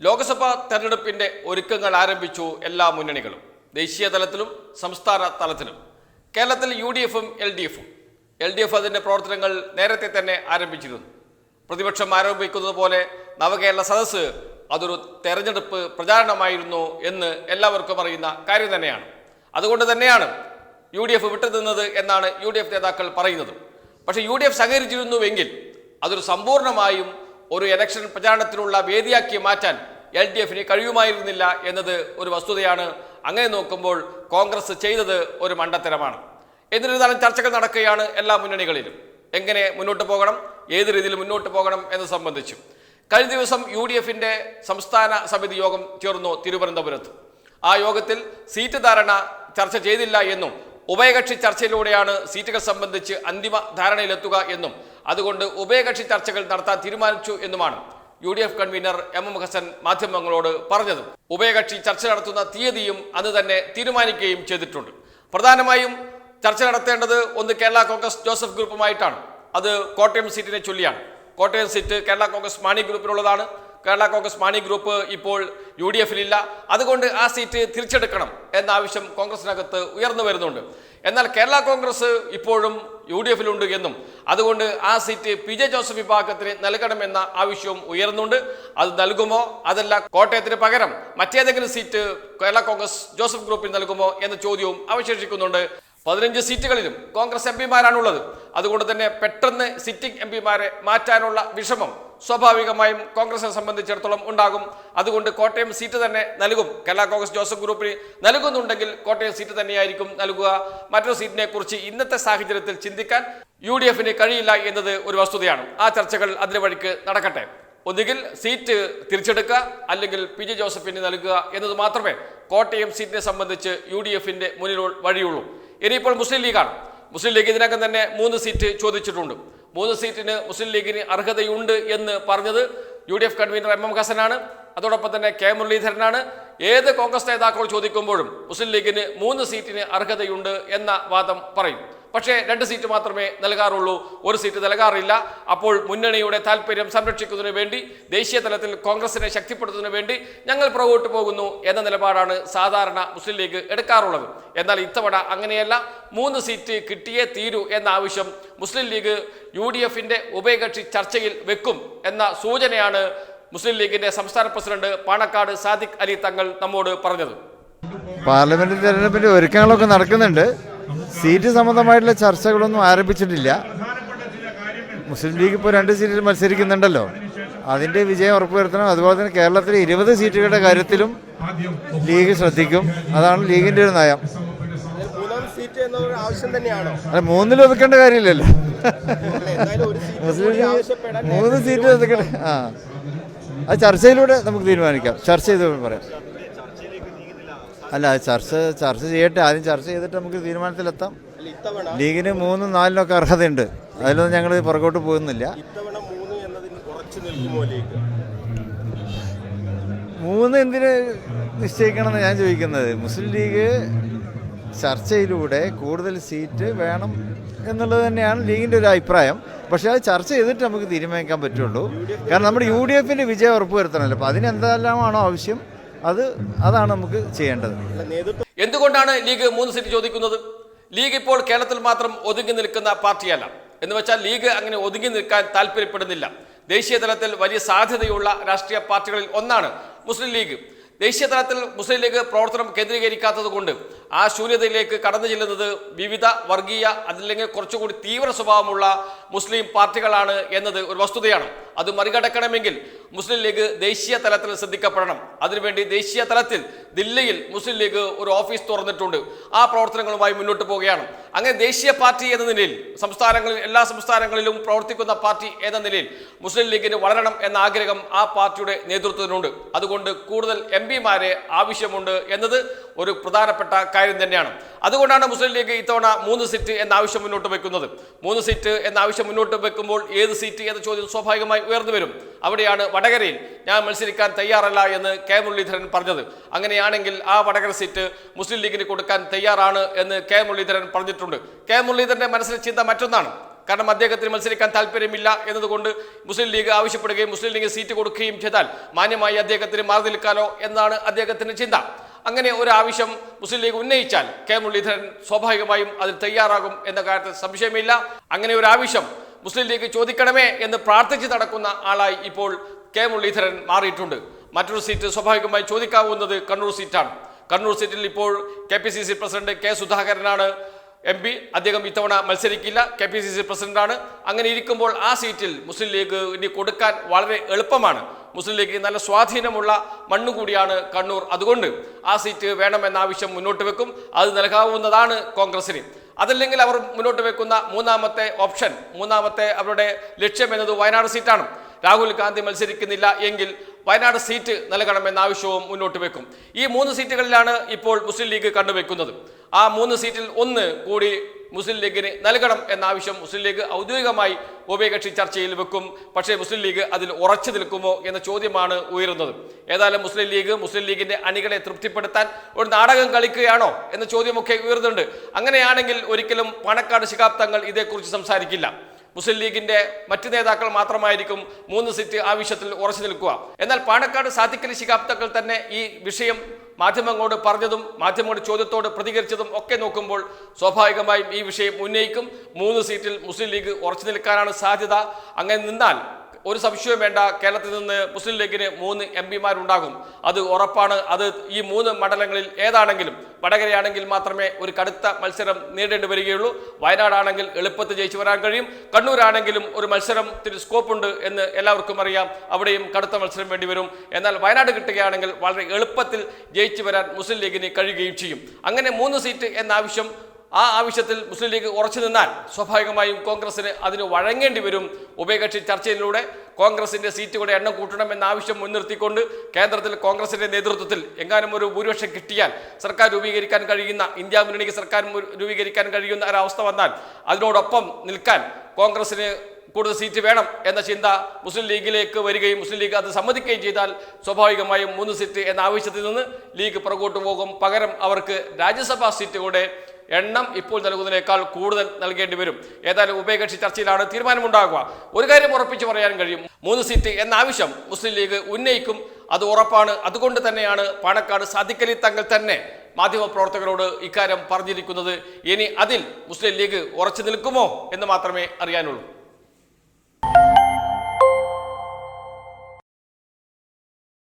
ലോക്സഭാ തെരഞ്ഞെടുപ്പിന്റെ ഒരുക്കങ്ങൾ ആരംഭിച്ചു എല്ലാ മുന്നണികളും ദേശീയ തലത്തിലും സംസ്ഥാന തലത്തിലും. കേരളത്തിൽ യു ഡി എഫും എൽ ഡി എഫും എൽ ഡി എഫ് അതിന്റെ പ്രവർത്തനങ്ങൾ നേരത്തെ തന്നെ ആരംഭിച്ചിരുന്നു. പ്രതിപക്ഷം ആരോപിക്കുന്നത് പോലെ നവകേരള സദസ്സ് അതൊരു തെരഞ്ഞെടുപ്പ് പ്രചാരണമായിരുന്നു എന്ന് എല്ലാവർക്കും അറിയുന്ന കാര്യം തന്നെയാണ്. അതുകൊണ്ട് തന്നെയാണ് യു ഡി എഫ് വിട്ടുനിന്നത് എന്നാണ് യു ഡി എഫ് നേതാക്കൾ പറയുന്നത്. പക്ഷേ യു ഡി എഫ് സഹകരിച്ചിരുന്നുവെങ്കിൽ അതൊരു സമ്പൂർണമായും ഒരു ഇലക്ഷൻ പ്രചാരണത്തിനുള്ള വേദിയാക്കി മാറ്റാൻ എൽ ഡി എഫിന് കഴിയുമായിരുന്നില്ല എന്നത് ഒരു വസ്തുതയാണ്. അങ്ങനെ നോക്കുമ്പോൾ കോൺഗ്രസ് ചെയ്തത് ഒരു മണ്ടത്തരമാണ്. എന്നിരുന്നാലും ചർച്ചകൾ നടക്കുകയാണ് എല്ലാ മുന്നണികളിലും. എങ്ങനെ മുന്നോട്ട് പോകണം ഏത് രീതിയിൽ മുന്നോട്ട് പോകണം എന്ന് സംബന്ധിച്ചു. കഴിഞ്ഞ ദിവസം യു ഡി എഫിന്റെ സംസ്ഥാന സമിതി യോഗം ചേർന്നു തിരുവനന്തപുരത്ത്. ആ യോഗത്തിൽ സീറ്റ് ധാരണ ചർച്ച ചെയ്തില്ല എന്നും ഉഭയകക്ഷി ചർച്ചയിലൂടെയാണ് സീറ്റുകൾ സംബന്ധിച്ച് അന്തിമ ധാരണയിലെത്തുക എന്നും അതുകൊണ്ട് ഉഭയകക്ഷി ചർച്ചകൾ നടത്താൻ തീരുമാനിച്ചു എന്നുമാണ് U D F convener M M Hasan മാധ്യമങ്ങളോട് പറഞ്ഞത്. ഉഭയകക്ഷി ചർച്ച നടത്തുന്ന തീയതിയും അന്ന് തന്നെ തീരുമാനിക്കുകയും ചെയ്തിട്ടുണ്ട്. പ്രധാനമായും ചർച്ച നടത്തേണ്ടത് ഒന്ന് കേരള കോൺഗ്രസ് ജോസഫ് ഗ്രൂപ്പുമായിട്ടാണ്. അത് കോട്ടയം സീറ്റിനെ ചൊല്ലിയാണ്. കോട്ടയം സീറ്റ് കേരള കോൺഗ്രസ് മാണി ഗ്രൂപ്പിനുള്ളതാണ്. കേരള കോൺഗ്രസ് മാണി ഗ്രൂപ്പ് ഇപ്പോൾ യു ഡി എഫിലില്ല അതുകൊണ്ട് ആ സീറ്റ് തിരിച്ചെടുക്കണം എന്ന ആവശ്യം കോൺഗ്രസിനകത്ത് ഉയർന്നു വരുന്നുണ്ട്. എന്നാൽ കേരള കോൺഗ്രസ് ഇപ്പോഴും യു ഡി എഫിലുണ്ട് എന്നും അതുകൊണ്ട് ആ സീറ്റ് പി ജെ ജോസഫ് വിഭാഗത്തിന് നൽകണമെന്ന ആവശ്യവും ഉയർന്നുണ്ട്. അത് നൽകുമോ? അതല്ല കോട്ടയത്തിന് പകരം മറ്റേതെങ്കിലും സീറ്റ് കേരള കോൺഗ്രസ് ജോസഫ് ഗ്രൂപ്പിൽ നൽകുമോ എന്ന ചോദ്യവും അവശേഷിക്കുന്നുണ്ട്. പതിനഞ്ച് സീറ്റുകളിലും കോൺഗ്രസ് എം പിമാരാണുള്ളത്. അതുകൊണ്ട് തന്നെ പെട്ടെന്ന് സിറ്റിംഗ് എം പിമാരെ മാറ്റാനുള്ള വിഷമം സ്വാഭാവികമായും കോൺഗ്രസിനെ സംബന്ധിച്ചിടത്തോളം ഉണ്ടാകും. അതുകൊണ്ട് കോട്ടയം സീറ്റ് തന്നെ നൽകും. കേരള കോൺഗ്രസ് ജോസഫ് ഗ്രൂപ്പിന് നൽകുന്നുണ്ടെങ്കിൽ കോട്ടയം സീറ്റ് തന്നെയായിരിക്കും നൽകുക. മറ്റൊരു സീറ്റിനെ കുറിച്ച് ഇന്നത്തെ സാഹചര്യത്തിൽ ചിന്തിക്കാൻ യു ഡി എഫിന് കഴിയില്ല എന്നത് ഒരു വസ്തുതയാണ്. ആ ചർച്ചകൾ അതിന് വഴിക്ക് നടക്കട്ടെ. ഒന്നുകിൽ സീറ്റ് തിരിച്ചെടുക്കുക അല്ലെങ്കിൽ പി ജെ ജോസഫിന് നൽകുക എന്നത് മാത്രമേ കോട്ടയം സീറ്റിനെ സംബന്ധിച്ച് യു ഡി എഫിന്റെ മുന്നിൽ വഴിയുള്ളൂ. ഇനിയിപ്പോൾ മുസ്ലിം ലീഗാണ്. മുസ്ലിം ലീഗ് ഇതിനകം തന്നെ മൂന്ന് സീറ്റ് ചോദിച്ചിട്ടുണ്ട്. മൂന്ന് സീറ്റിന് മുസ്ലിം ലീഗിന് അർഹതയുണ്ട് എന്ന് പറഞ്ഞത് U D F convener M M ഹസനാണ്. അതോടൊപ്പം തന്നെ കെ മുരളീധരനാണ്. ഏത് കോൺഗ്രസ് നേതാക്കൾ ചോദിക്കുമ്പോഴും മുസ്ലിം ലീഗിന് മൂന്ന് സീറ്റിന് അർഹതയുണ്ട് എന്ന വാദം പറയും. പക്ഷേ രണ്ട് സീറ്റ് മാത്രമേ നൽകാറുള്ളൂ. ഒരു സീറ്റ് നൽകാറില്ല. അപ്പോൾ മുന്നണിയുടെ താല്പര്യം സംരക്ഷിക്കുന്നതിന് വേണ്ടി ദേശീയ തലത്തിൽ കോൺഗ്രസിനെ ശക്തിപ്പെടുത്തുന്നതിന് വേണ്ടി ഞങ്ങൾ പുറകോട്ട് പോകുന്നു എന്ന നിലപാടാണ് സാധാരണ മുസ്ലിം ലീഗ് എടുക്കാറുള്ളത്. എന്നാൽ ഇത്തവണ അങ്ങനെയല്ല. മൂന്ന് സീറ്റ് കിട്ടിയേ തീരൂ എന്ന ആവശ്യം മുസ്ലിം ലീഗ് യു ഡി എഫിന്റെ ഉഭയകക്ഷി ചർച്ചയിൽ വെക്കും എന്ന സൂചനയാണ് മുസ്ലിം ലീഗിന്റെ സംസ്ഥാന പ്രസിഡന്റ് പാണക്കാട് സാദിഖ് അലി തങ്ങൾ നമ്മോട് പറഞ്ഞത്. പാർലമെന്റ് തെരഞ്ഞെടുപ്പിന്റെ ഒരുക്കങ്ങളൊക്കെ നടക്കുന്നുണ്ട്. സീറ്റ് സംബന്ധമായിട്ടുള്ള ചർച്ചകളൊന്നും ആരംഭിച്ചിട്ടില്ല. മുസ്ലിം ലീഗ് ഇപ്പോൾ രണ്ട് സീറ്റിൽ മത്സരിക്കുന്നുണ്ടല്ലോ. അതിന്റെ വിജയം ഉറപ്പുവരുത്തണം. അതുപോലെ തന്നെ കേരളത്തിലെ ഇരുപത് സീറ്റുകളുടെ കാര്യത്തിലും ലീഗ് ശ്രദ്ധിക്കും. അതാണ് ലീഗിന്റെ ഒരു നയം. അല്ല മൂന്നിൽ ഒതുക്കേണ്ട കാര്യമില്ലല്ലോ. മുസ്ലിം ലീഗ് മൂന്ന് സീറ്റ് ഒതുക്കേണ്ട ആ. അത് ചർച്ചയിലൂടെ നമുക്ക് തീരുമാനിക്കാം. ചർച്ച ചെയ്ത് പറയാം. അല്ല ചർച്ച ചർച്ച ചെയ്യട്ടെ. ആദ്യം ചർച്ച ചെയ്തിട്ട് നമുക്ക് തീരുമാനത്തിലെത്താം. ലീഗിന് മൂന്നും നാലിനൊക്കെ അർഹതയുണ്ട്. അതിലൊന്നും ഞങ്ങൾ പുറകോട്ട് പോകുന്നില്ല. മൂന്ന് എന്തിന് നിശ്ചയിക്കണമെന്ന് ഞാൻ ചോദിക്കുന്നത് മുസ്ലിം ലീഗ് ചർച്ചയിലൂടെ കൂടുതൽ സീറ്റ് വേണം എന്നുള്ളത് തന്നെയാണ് ലീഗിന്റെ ഒരു അഭിപ്രായം. പക്ഷേ അത് ചർച്ച ചെയ്തിട്ട് നമുക്ക് തീരുമാനിക്കാൻ പറ്റുള്ളൂ. കാരണം നമ്മുടെ യു ഡി എഫിന്റെ വിജയം ഉറപ്പുവരുത്തണമല്ലോ. അപ്പോൾ അതിന് എന്തെല്ലാമാണോ ആവശ്യം? അത് അതാണ് നമുക്ക് ചെയ്യേണ്ടത്. എന്തുകൊണ്ടാണ് ലീഗ് മൂന്ന് സീറ്റ് ചോദിക്കുന്നത്? ലീഗ് ഇപ്പോൾ കേരളത്തിൽ മാത്രം ഒതുങ്ങി നിൽക്കുന്ന പാർട്ടിയല്ല. എന്ന് വെച്ചാൽ ലീഗ് അങ്ങനെ ഒതുങ്ങി നിൽക്കാൻ താല്പര്യപ്പെടുന്നില്ല. ദേശീയ തലത്തിൽ വലിയ സാധ്യതയുള്ള രാഷ്ട്രീയ പാർട്ടികളിൽ ഒന്നാണ് മുസ്ലിം ലീഗ്. ദേശീയ തലത്തിൽ മുസ്ലിം ലീഗ് പ്രവർത്തനം കേന്ദ്രീകരിക്കാത്തത് കൊണ്ട് ആ ശൂന്യതയിലേക്ക് കടന്നു ചെല്ലുന്നത് വിവിധ വർഗീയ അതില്ലെങ്കിൽ കുറച്ചുകൂടി തീവ്ര സ്വഭാവമുള്ള മുസ്ലിം പാർട്ടികളാണ് എന്നത് ഒരു വസ്തുതയാണ്. അത് മറികടക്കണമെങ്കിൽ മുസ്ലിം ലീഗ് ദേശീയ തലത്തിൽ ശ്രദ്ധിക്കപ്പെടണം. അതിനുവേണ്ടി ദേശീയ തലത്തിൽ ദില്ലിയിൽ മുസ്ലിം ലീഗ് ഒരു ഓഫീസ് തുറന്നിട്ടുണ്ട്. ആ പ്രവർത്തനങ്ങളുമായി മുന്നോട്ട് പോവുകയാണ്. അങ്ങനെ ദേശീയ പാർട്ടി എന്ന നിലയിൽ സംസ്ഥാനങ്ങളിൽ എല്ലാ സംസ്ഥാനങ്ങളിലും പ്രവർത്തിക്കുന്ന പാർട്ടി എന്ന നിലയിൽ മുസ്ലിം ലീഗിന് വളരണം എന്ന ആഗ്രഹം ആ പാർട്ടിയുടെ നേതൃത്വത്തിനുണ്ട്. അതുകൊണ്ട് കൂടുതൽ എം പിമാരെ ആവശ്യമുണ്ട് എന്നത് ഒരു പ്രധാനപ്പെട്ട കാര്യം തന്നെയാണ്. അതുകൊണ്ടാണ് മുസ്ലിം ലീഗ് ഇത്തവണ മൂന്ന് സീറ്റ് എന്ന ആവശ്യം മുന്നോട്ട് വെക്കുന്നത്. മൂന്ന് സീറ്റ് എന്ന ആവശ്യം മുന്നോട്ട് വെക്കുമ്പോൾ ഏത് സീറ്റ് എന്ന ചോദ്യം സ്വാഭാവികമായി ഉയർന്നു വരും. അവിടെയാണ് വടകരയിൽ. ഞാൻ മത്സരിക്കാൻ തയ്യാറല്ല എന്ന് കെ മുരളീധരൻ പറഞ്ഞത്. അങ്ങനെയാണെങ്കിൽ ആ വടകര സീറ്റ് മുസ്ലിം ലീഗിന് കൊടുക്കാൻ തയ്യാറാണ് എന്ന് കെ മുരളീധരൻ പറഞ്ഞിട്ടുണ്ട്. കെ മുരളീധരന്റെ മനസ്സിലെ ചിന്ത മറ്റൊന്നാണ്. കാരണം അദ്ദേഹത്തിന് മത്സരിക്കാൻ താല്പര്യമില്ല എന്നതുകൊണ്ട് മുസ്ലിം ലീഗ് ആവശ്യപ്പെടുകയും മുസ്ലിം ലീഗ് സീറ്റ് കൊടുക്കുകയും ചെയ്താൽ മാന്യമായി അദ്ദേഹത്തിന് മാറി നിൽക്കാലോ എന്നാണ് അദ്ദേഹത്തിന്റെ ചിന്ത. അങ്ങനെ ഒരു ആവശ്യം മുസ്ലിം ലീഗ് ഉന്നയിച്ചാൽ കെ മുരളീധരൻ സ്വാഭാവികമായും അതിൽ തയ്യാറാകും എന്ന കാര്യത്തിൽ സംശയമില്ല. അങ്ങനെ ഒരു ആവശ്യം മുസ്ലിം ലീഗ് ചോദിക്കണമേ എന്ന് പ്രാർത്ഥിച്ച് നടക്കുന്ന ആളായി ഇപ്പോൾ കെ മുരളീധരൻ മാറിയിട്ടുണ്ട്. മറ്റൊരു സീറ്റ് സ്വാഭാവികമായി ചോദിക്കാവുന്നത് കണ്ണൂർ സീറ്റാണ്. കണ്ണൂർ സീറ്റിൽ ഇപ്പോൾ K P C C president K സുധാകരനാണ്. M P അദ്ദേഹം ഇത്തവണ മത്സരിക്കില്ല. കെ പി സി സി പ്രസിഡന്റാണ്. അങ്ങനെ ഇരിക്കുമ്പോൾ ആ സീറ്റിൽ മുസ്ലിം ലീഗ് ഇനി കൊടുക്കാൻ വളരെ എളുപ്പമാണ്. മുസ്ലിം ലീഗ് നല്ല സ്വാധീനമുള്ള മണ്ണ് കൂടിയാണ് കണ്ണൂർ. അതുകൊണ്ട് ആ സീറ്റ് വേണമെന്ന ആവശ്യം മുന്നോട്ട് വെക്കും. അത് നൽകാവുന്നതാണ് കോൺഗ്രസിന്. അതല്ലെങ്കിൽ അവർ മുന്നോട്ട് വെക്കുന്ന മൂന്നാമത്തെ ഓപ്ഷൻ മൂന്നാമത്തെ അവരുടെ ലക്ഷ്യം എന്നത് വയനാട് സീറ്റാണ്. രാഹുൽ ഗാന്ധി മത്സരിക്കുന്നില്ല എങ്കിൽ വയനാട് സീറ്റ് നൽകണമെന്ന ആവശ്യവും മുന്നോട്ട് വെക്കും. ഈ മൂന്ന് സീറ്റുകളിലാണ് ഇപ്പോൾ മുസ്ലിം ലീഗ് കണ്ടുവെക്കുന്നത്. ആ മൂന്ന് സീറ്റിൽ ഒന്ന് കൂടി മുസ്ലിം ലീഗിന് നൽകണം എന്ന ആവശ്യം മുസ്ലിം ലീഗ് ഔദ്യോഗികമായി ഉഭയകക്ഷി ചർച്ചയിൽ വെക്കും. പക്ഷേ മുസ്ലിം ലീഗ് അതിൽ ഉറച്ചു നിൽക്കുമോ എന്ന ചോദ്യമാണ് ഉയരുന്നത്. ഏതായാലും മുസ്ലിം ലീഗ് മുസ്ലിം ലീഗിന്റെ അണികളെ തൃപ്തിപ്പെടുത്താൻ ഒരു നാടകം കളിക്കുകയാണോ എന്ന ചോദ്യമൊക്കെ ഉയർന്നുണ്ട് അങ്ങനെയാണെങ്കിൽ ഒരിക്കലും പണക്കാട് ശിഹാബ് തങ്ങൾ ഇതേക്കുറിച്ച് സംസാരിക്കില്ല. മുസ്ലിം ലീഗിന്റെ മറ്റു നേതാക്കൾ മാത്രമായിരിക്കും മൂന്ന് സീറ്റ് ആവശ്യത്തിൽ ഉറച്ചു നിൽക്കുക. എന്നാൽ പാണക്കാട് സാധിക്കലി തങ്ങൾ തന്നെ ഈ വിഷയം മാധ്യമങ്ങളോട് പറഞ്ഞതും മാധ്യമങ്ങളുടെ ചോദ്യത്തോട് പ്രതികരിച്ചതും ഒക്കെ നോക്കുമ്പോൾ സ്വാഭാവികമായും ഈ വിഷയം ഉന്നയിക്കും. മൂന്ന് സീറ്റിൽ മുസ്ലിം ലീഗ് ഉറച്ചു നിൽക്കാനാണ് സാധ്യത. അങ്ങനെ നിന്നാൽ ഒരു സംശയവും വേണ്ട. കേരളത്തിൽ നിന്ന് മുസ്ലിം ലീഗിന് മൂന്ന് എം പിമാരുണ്ടാകും. അത് ഉറപ്പാണ്. അത് ഈ മൂന്ന് മണ്ഡലങ്ങളിൽ ഏതാണെങ്കിലും വടകരയാണെങ്കിൽ മാത്രമേ ഒരു കടുത്ത മത്സരം നേരിടേണ്ടി വരികയുള്ളൂ. വയനാടാണെങ്കിൽ എളുപ്പത്തിൽ ജയിച്ചു വരാൻ കഴിയും. കണ്ണൂരാണെങ്കിലും ഒരു മത്സരത്തിന് സ്കോപ്പുണ്ട് എന്ന് എല്ലാവർക്കും അറിയാം. അവിടെയും കടുത്ത മത്സരം വേണ്ടി വരും. എന്നാൽ വയനാട് കിട്ടുകയാണെങ്കിൽ വളരെ എളുപ്പത്തിൽ ജയിച്ചു വരാൻ മുസ്ലിം ലീഗിന് കഴിയുകയും ചെയ്യും. അങ്ങനെ മൂന്ന് സീറ്റ് എന്ന ആവശ്യം ആ ആവശ്യത്തിൽ മുസ്ലിം ലീഗ് ഉറച്ചു നിന്നാൽ സ്വാഭാവികമായും കോൺഗ്രസിന് അതിന് വഴങ്ങേണ്ടി വരും. ഉഭയകക്ഷി ചർച്ചയിലൂടെ കോൺഗ്രസിന്റെ സീറ്റുകളുടെ എണ്ണം കൂട്ടണം എന്ന ആവശ്യം മുൻനിർത്തിക്കൊണ്ട് കേന്ദ്രത്തിൽ കോൺഗ്രസിന്റെ നേതൃത്വത്തിൽ എങ്ങാനും ഒരു ഭൂരിപക്ഷം കിട്ടിയാൽ സർക്കാർ രൂപീകരിക്കാൻ കഴിയുന്ന ഇന്ത്യ മുന്നണിക്ക് സർക്കാർ രൂപീകരിക്കാൻ കഴിയുന്ന ഒരവസ്ഥ വന്നാൽ അതിനോടൊപ്പം നിൽക്കാൻ കോൺഗ്രസിന് കൂടുതൽ സീറ്റ് വേണം എന്ന ചിന്ത മുസ്ലിം ലീഗിലേക്ക് വരികയും മുസ്ലിം ലീഗ് അത് സമ്മതിക്കുകയും ചെയ്താൽ സ്വാഭാവികമായും മൂന്ന് സീറ്റ് എന്ന ആവശ്യത്തിൽ നിന്ന് ലീഗ് പുറകോട്ട് പോകും. പകരം അവർക്ക് രാജ്യസഭാ സീറ്റ് കൂടെ എണ്ണം ഇപ്പോൾ നൽകുന്നതിനേക്കാൾ കൂടുതൽ നൽകേണ്ടി വരും. ഏതായാലും ഉഭയകക്ഷി ചർച്ചയിലാണ് തീരുമാനമുണ്ടാകുക. ഒരു കാര്യം ഉറപ്പിച്ചു പറയാൻ കഴിയും. മൂന്ന് സീറ്റ് എന്ന ആവശ്യം മുസ്ലിം ലീഗ് ഉന്നയിക്കും. അത് ഉറപ്പാണ്. അതുകൊണ്ട് തന്നെയാണ് പാണക്കാട് സാധിക്കലി തങ്ങൾ തന്നെ മാധ്യമപ്രവർത്തകരോട് ഇക്കാര്യം പറഞ്ഞിരിക്കുന്നത് ഇനി അതിൽ മുസ്ലിം ലീഗ് ഉറച്ചു നിൽക്കുമോ എന്ന് മാത്രമേ അറിയാനുള്ളൂ.